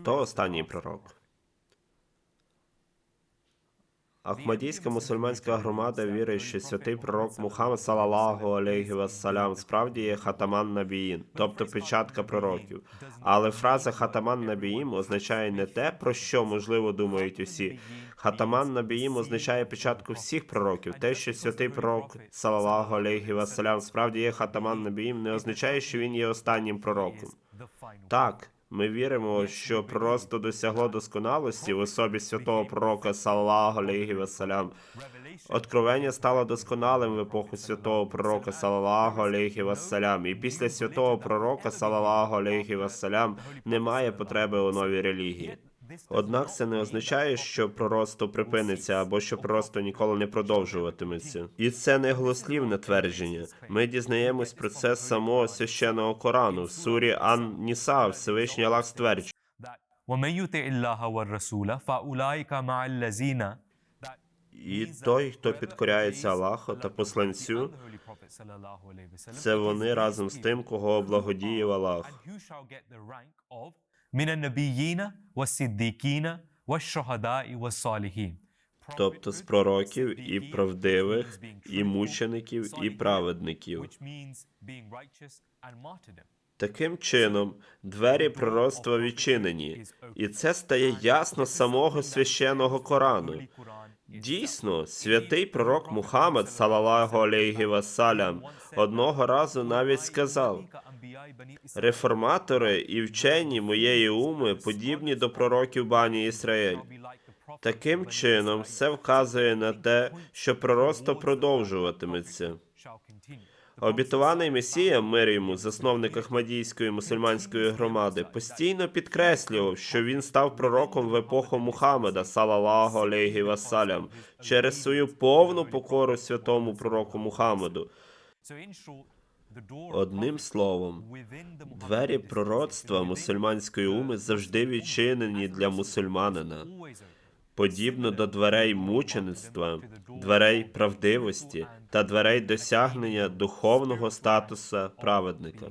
Хто останній пророк? Ахмадійська мусульманська громада вірить, що святий пророк Мухаммад салалаху алейхі вассалям справді є хатаман набіїн, тобто печатка пророків. Але фраза хатаман набіїм означає не те, про що можливо думають усі. Хатаман набіїм означає печатку всіх пророків. Те, що святий пророк салалаху алейхі вассалям справді є хатаман набіїм, не означає, що він є останнім пророком. Так, ми віримо, що просто досягло досконалості в особі святого пророка Салалаху алейхі вассалям. Откровення стало досконалим в епоху святого пророка Салалаху алейхі вассалям. І після святого пророка Салалаху алейхі вассалям немає потреби у новій релігії. Однак це не означає, що пророцтво припиниться або що пророцтво ніколи не продовжуватиметься. І це не глослівне твердження. Ми дізнаємось про це з самого священного Корану в сурі Ан Ніса, Всевишній Аллах стверджує. І той, хто підкоряється Аллаху та посланцю, це вони разом з тим, кого облагодіє Аллах мінанабіїна, васіддікіна, ващогада і васаліхі. Тобто з пророків і правдивих, і мучеників, і праведників. Таким чином, двері пророцтва відчинені, і це стає ясно самого священного Корану. Дійсно, святий пророк Мухаммед, салалаху алейхі вассалям, одного разу навіть сказав: реформатори і вчені моєї уми подібні до пророків Бані Ісраїль. Таким чином, все вказує на те, що пророцтво продовжуватиметься. Обітований Месія, мир йому, засновник Ахмадійської мусульманської громади, постійно підкреслював, що він став пророком в епоху Мухаммеда, салалаху алейхі вассалям, через свою повну покору святому пророку Мухаммеду. Одним словом, двері пророцтва мусульманської уми завжди відчинені для мусульманина, подібно до дверей мучеництва, дверей правдивості та дверей досягнення духовного статуса праведника.